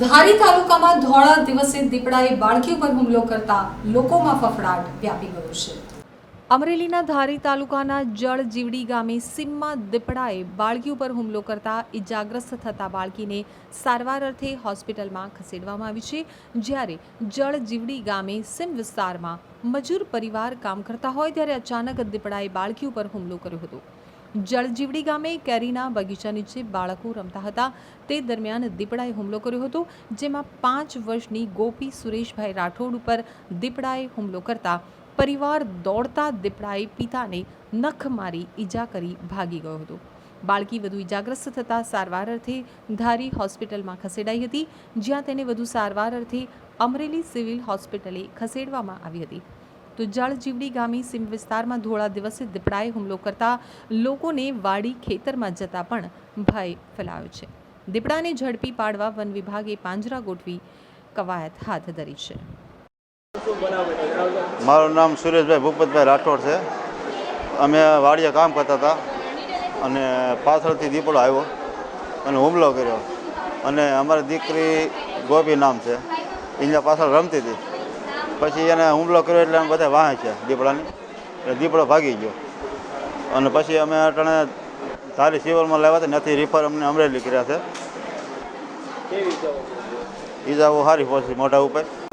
ધારી તાલુકામાં ધોળા દિવસે દીપડાએ બાળકી ઉપર હુમલો કરતા લોકોમાં ફફડાટ વ્યાપી ગયો છે. અમરેલીના ધારી તાલુકાના જળજીવડી ગામે સીમમાં દીપડાએ બાળકી ઉપર હુમલો કરતા ઇજાગ્રસ્ત થતા બાળકીને સારવાર અર્થે હોસ્પિટલમાં ખસેડવામાં આવી છે. જ્યારે જળજીવડી ગામે સીમ વિસ્તારમાં મજૂર પરિવાર કામ કરતા હોય ત્યારે અચાનક દીપડાએ બાળકી ઉપર હુમલો કર્યો હતો. જળજીવડી ગામે કેરીના બગીચા નીચે બાળકો રમતા હતા. તે દરમિયાન દીપડાએ હુમલો કર્યો હતો, જેમાં પાંચ વર્ષની ગોપી સુરેશભાઈ રાઠોડ ઉપર દીપડાએ હુમલો કરતા પરિવાર દોડતા દીપડાએ પિતાને નખ મારી ઈજા કરી ભાગી ગયો હતો. બાળકી વધુ ઈજાગ્રસ્ત થતાં સારવાર અર્થે ધારી હોસ્પિટલમાં ખસેડાઈ હતી, જ્યાં તેને વધુ સારવાર અર્થે અમરેલી સિવિલ હોસ્પિટલે ખસેડવામાં આવી હતી. તો જળજીવડી ગામી સીમ વિસ્તારમાં ધોળા દિવસે દીપડાએ હુમલો કરતા લોકોને વાડી ખેતરમાં જતા પણ ભય ફેલાયો છે. દીપડાને ઝડપી પાડવા વન વિભાગે પાંજરા ગોઠવી કવાયત હાથ ધરી છે. મારું નામ સુરેશભાઈ ભૂપતભાઈ રાઠોડ છે. અમે વાડીએ કામ કરતા હતા અને પાછળથી દીપડો આવ્યો અને હુમલો કર્યો. અને અમારી દીકરી ગોપી નામ છે. એના પાછળ રમતી હતી. પછી એને હુમલો કર્યો એટલે અમે બધા વાહે છે દીપડાની. એટલે દીપડો ભાગી ગયો. અને પછી અમે અટાણે ધારી સિવિલમાં લાવ્યા હતા ત્યાંથી રિફર અમને અમરેલી કર્યા છે. ઈજાઓ સારી પહોંચી મોઢા ઉપર.